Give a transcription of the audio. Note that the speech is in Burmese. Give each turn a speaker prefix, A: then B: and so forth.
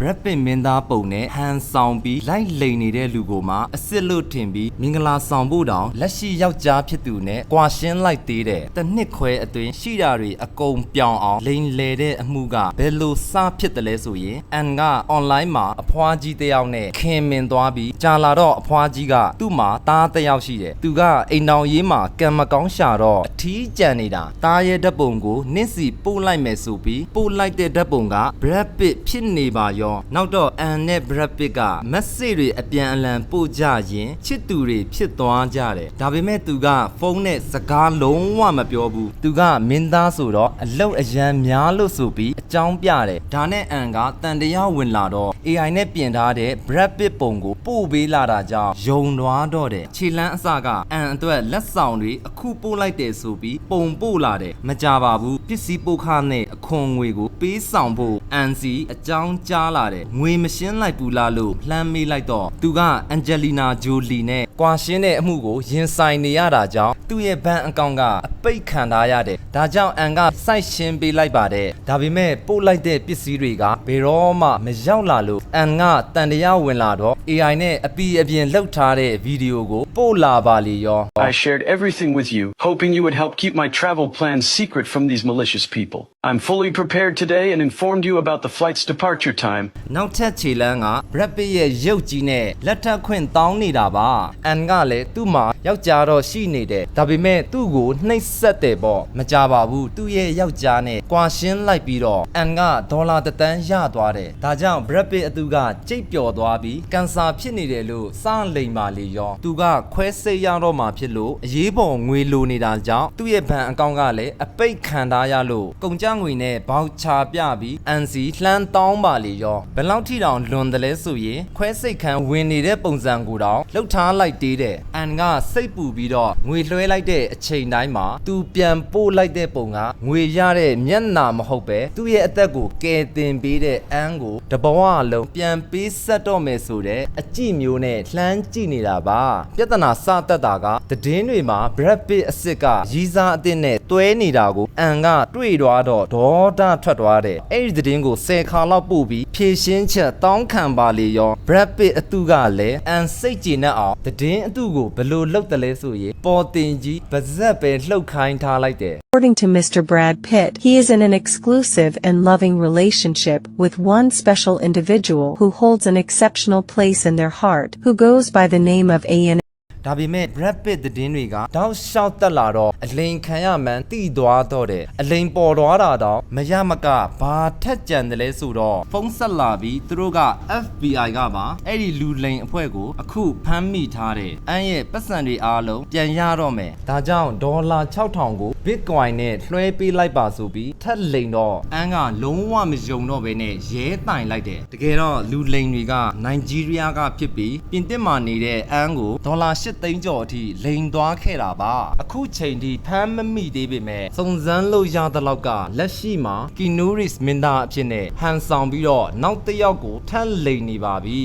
A: Brad Pitt မင်းသားပုံနဲ့ဟန်ဆောင်ပြီးလိုက်လိန်နေတဲ့လူကိုမှအစ်စ်လို့ထင်ပြီးမင်္ဂလာဆောင်ဖို့တောင်လက်ရှိယောက်ျားဖြစ်သူနဲ့ကွာရှင်းလိုက်သေးတယ်။တစ်နှစ်ခွဲအတွင်းရှိတာတွေအကုန်ပြောင်းအောင်လိန်လေတဲ့အမှုကဘယ်လိုစဖြစ်တယ်လဲဆိုရင်အန်က online မှာအဖွားကြီးတစ်ယောက်နဲ့ခင်မင်သွားပြီးကြာလာတော့အဖွားကြီးကသူ့မှာတားတစ်ယောက်ရှိတယ်။သူကအိမ်တော်ရေးမှာကံမကောင်းရှာတော့အထီးကျန်နေတာတားရဲ့ဓာတ်ပုံကိုနင့်စီပို့လိုက်မယ်ဆိုပြီးပို့လိုက်တဲ့ဓာတ်ပုံက Brad Pitt ဖြစ်နေပါရောနောက်တော့အန်နဲ့ Brad Pitt ကမက်ဆေ့တွေအပြန်အလှန်ပို့ကြရင်ချစ်သူတွေဖြစ်သွားကြတယ်ဒါပေမဲ့သူကဖုန်းနဲ့စကားလုံးဝမပြောဘူးသူကမင်းသားဆိုတော့အလုတ်အရန်များလို့ဆိုပြီးအကြောင်းပြတယ်ဒါနဲ့အန်ကတန်တရားဝင်လာတော့ AI နဲ့ပြင်ထားတဲ့ Brad Pitt ပုံကိုပို့ပေးလာတာကြောင့်ယုံသွားတော့တယ်ခြေလန်းအစကအန်အတွက်လက်ဆောင်တွေအခုပို့လိုက်တယ်ဆိုပြီးပုံပို့လာတယ်မကြပါဘူးပစ္စည်းပို့ခနဲ့အ ခွန်ငွေကိုပေးဆောင်ဖို့အန်စီအကြောင်းကြားလာတယ်ငွေမရှင်းလိုက်ဘူးလားလို့လှမ်းမေးလိုက်တော့သူကအန်ဂျယ်လီနာဂျိုလီနဲ့ ကွာရှင်းတဲ့အမှုကိုရင်ဆိုင်နေရတာကြောင့်သူ့ရဲ့ဘဏ်အကောင့်ကအပိတ်ခံထားရတယ်ဒါကြောင့်အန်ကစိုက်ရှင်းပေးလိုက်ပါတယ်ဒါပေမဲ့ပို့လိုက်တဲ့ပစ္စည်းတွေကဘယ်တော့မှမရောက်လာလို့အန်ကတန်တရားဝင်လာတော့ AI နဲ့အပီအပြင်လှုပ်ထားတဲ့ဗီဒီယိုကိုပို့လာပါလေရော
B: I shared everything with you, hoping you would help keep my travel plans secret from these malicious people. I'm fully prepared today and informed you about the flight's departure time.
A: နောက်ထပ်ခြေလန်းက Brad Pitt ရဲ့ရုပ်ကြီးနဲ့လက်ထပ်ခွင့်တောင်းနေတာပါအန်ကလည်းသူ့မှာယောက်ျားတော့ရှိနေတယ်ဒါပေမဲ့သူ့ကိုနှိပ်စက်တယ်ပေါ့မကြပါဘူးသူ့ရဲ့ယောက်ျားနဲ့ကွာရှင်းလိုက်ပြီးတော့အန်ကဒေါ်လာတစ်သန်းရသွားတယ်ဒါကြောင့် Brad Pitt အသူကကြိတ်ပျော်သွားပြီးကန်ဆာဖြစ်နေတယ်လို့စလိမ်ပါလေရောသူကခွဲစိတ်ရတော့မှဖြစ်လို့အရေးပေါ်ငွေလိုနေတာကြောင့်သူ့ရဲ့ဘဏ်အကောင့်ကလည်းအပိတ်ခံထားရလို့ကုန်ကျငွေနဲ့ဘောက်ချာပြပြီး NC လှမ်းတောင်းပါလေရောဘယ်လောက်ထိတောင်လွန်တယ်လဲဆိုရင်ခွဲစိတ်ခံဝင်နေတဲ့ပုံစံကိုတောင်လှုပ်ထားလိုက်သေးတယ်အန်ကစိတ်ပူပြီးတော့ငွေလွှဲလိုက်တဲ့အချိန်တိုင်းမှာသူပြန်ပို့လိုက်တဲ့ပုံကငွေရတဲ့မျက်နာမဟုတ်ပဲသူ့ရဲ့အသက်ကိုကယ်တင်ပေးတဲ့အန်ကိုတဘဝလုံးပြန်ပေးဆက်တော့မယ်ဆိုတဲ့အကြည့်မျိုးနဲ့လှမ်းကြည့်နေတာပါပြဿနာစတတ်တာကသတင်းတွေမှာ Brad Pitt အစ်စ်ကရီးစားအသစ်နဲ့တွဲနေတာကိုအန်ကတွေ့သွားတော့ဒေါသထွက်သွားတယ်အဲ့ဒီသတင်းကို10ခါလောက်ပို့ပြီးဖြည့်ရှင်းချက်တောင်းခံပါလေရော Brad Pitt အတူကလည်းအန်စိတ်ကြည်နဲ့အောင်သတင်းအတူကိုဘယ်လို လုပ်တယ်လဲဆိုရင်ပေါ်တင်ကြီးပါဇက်ပဲလှုပ်ခိုင်းထားလိုက်တယ်
C: According to Mr. Brad Pitt, he is in an exclusive and loving relationship with one special individual who holds an exceptional place in their heart, who goes by the name of A.N.
A: ဒါပေမဲ့ Brad Pitt သတင်းတွေကတောက်လျှောက်တက်လာတော့အလိန်ခံရမှန်းတိသွားတော့တယ်အလိန်ပေါ်သွားတာတော့မရမကဘာထက်ကြံတယ်လဲဆိုတော့ဖုန်းဆက်လာပြီးသူတို့က FBI ကပါအဲ့ဒီလူလိန်အဖွဲ့ကို အခုဖမ်းမိထားတယ်အန်ရဲ့ပတ်စံတွေအားလုံးပြန်ရတော့မယ်ဒါကြောင့်ဒေါ်လာ6000ကို Bitcoin နဲ့လွှဲပေးလိုက်ပါဆိုပြီးထက်လိန်တော့အန်ကလုံးဝမယုံတော့ဘဲနဲ့ရဲတိုင်လိုက်တယ်တကယ်တော့လူလိန်တွေကနိုင်ဂျီးရီးယားကဖြစ်ပြီးပြင်သစ်မှာနေတဲ့အန်ကိုဒေါ်လာ8သိန်းကျော်အထိလိန်သွားခဲ့တာပါအခုချိန်ထိဖမ်းမမိသေးပေမဲ့စုံစမ်းလို့ရတဲ့လောက်ကလက်ရှိမှာကီနိုရစ်မင်းသားအဖြစ်နဲ့ဟန်ဆောင်ပြီးတော့နောက်တစ်ယောက်ကိုထပ်လိန်နေပါပြီ